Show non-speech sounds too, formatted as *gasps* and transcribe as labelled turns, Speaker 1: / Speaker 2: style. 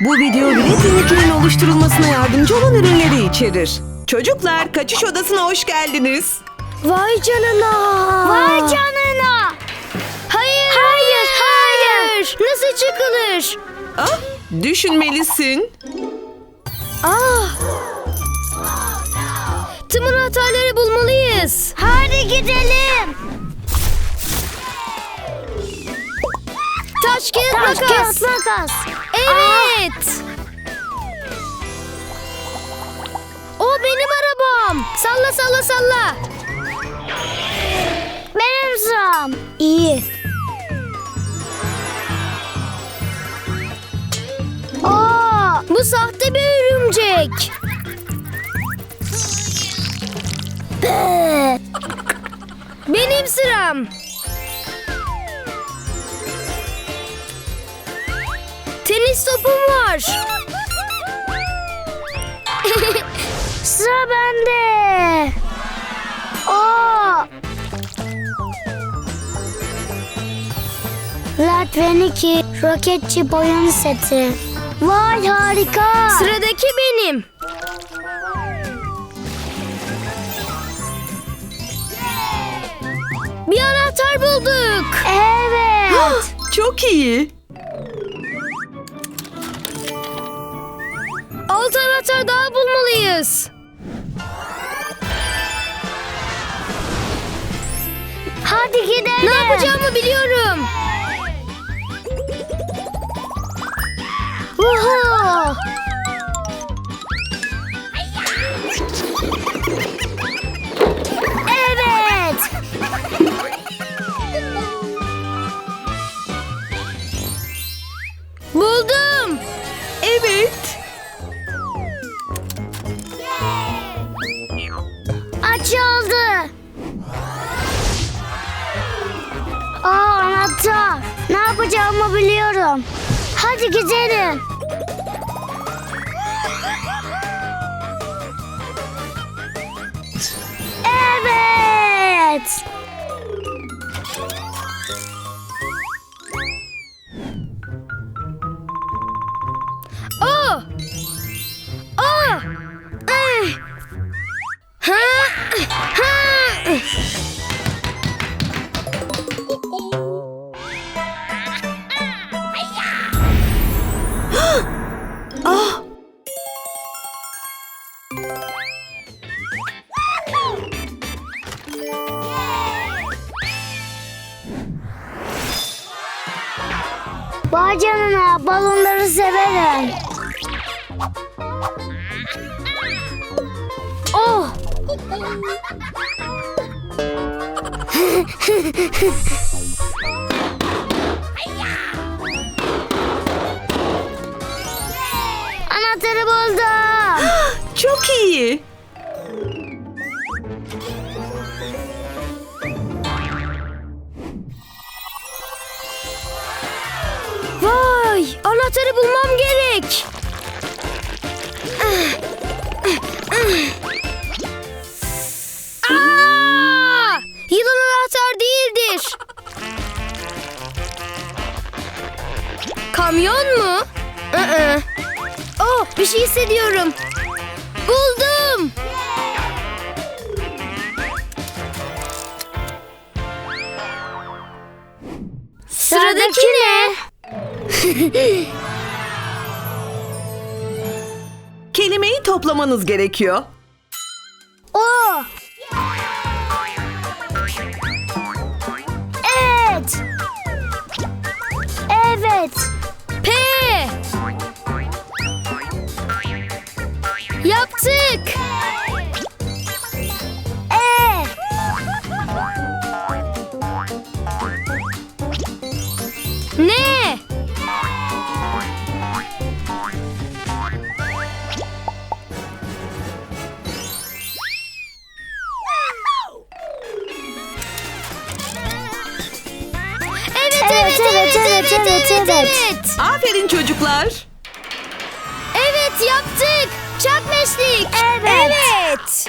Speaker 1: Bu video bile tehlikelerin oluşturulmasına yardımcı olan ürünleri içerir. Çocuklar kaçış odasına hoş geldiniz.
Speaker 2: Vay canına.
Speaker 3: Vay canına.
Speaker 2: Hayır,
Speaker 3: Hayır,
Speaker 2: hayır. Nasıl çıkılır?
Speaker 1: Ah, düşünmelisin.
Speaker 2: Ah. Tüm anahtarları bulmalıyız.
Speaker 3: Hadi gidelim.
Speaker 2: Taş, kağıt,
Speaker 3: Taş,
Speaker 2: makas.
Speaker 3: kağıt, makas.
Speaker 2: Evet. O benim arabam. Salla salla salla.
Speaker 3: Benim sıram. İyi. Aa,
Speaker 2: Bu sahte bir örümcek.
Speaker 3: be.
Speaker 2: Benim sıram. Tenis topum var. *laughs*
Speaker 3: Sıra bende. Aa. Latveniki roketçi boyun seti. Vay harika.
Speaker 2: Sıradaki benim. Bir anahtar bulduk.
Speaker 3: Evet. *gasps*
Speaker 1: Çok iyi.
Speaker 2: Anahtar daha bulmalıyız.
Speaker 3: Hadi gidelim.
Speaker 2: Ne yapacağımı biliyorum.
Speaker 3: Hadi gidelim. Evet. Vay canına balonları severim. Oh. *laughs* Anahtarı buldum. *gasps*
Speaker 1: çok iyi.
Speaker 2: Değildir. Kamyon mu? Aa. Oh, bir şey hissediyorum. Buldum. Sıradaki ne?
Speaker 1: Kelimeyi toplamanız gerekiyor.
Speaker 2: Evet, evet.
Speaker 1: Aferin çocuklar.
Speaker 2: Evet, yaptık. Çak meşlik.
Speaker 3: Evet.
Speaker 2: Evet.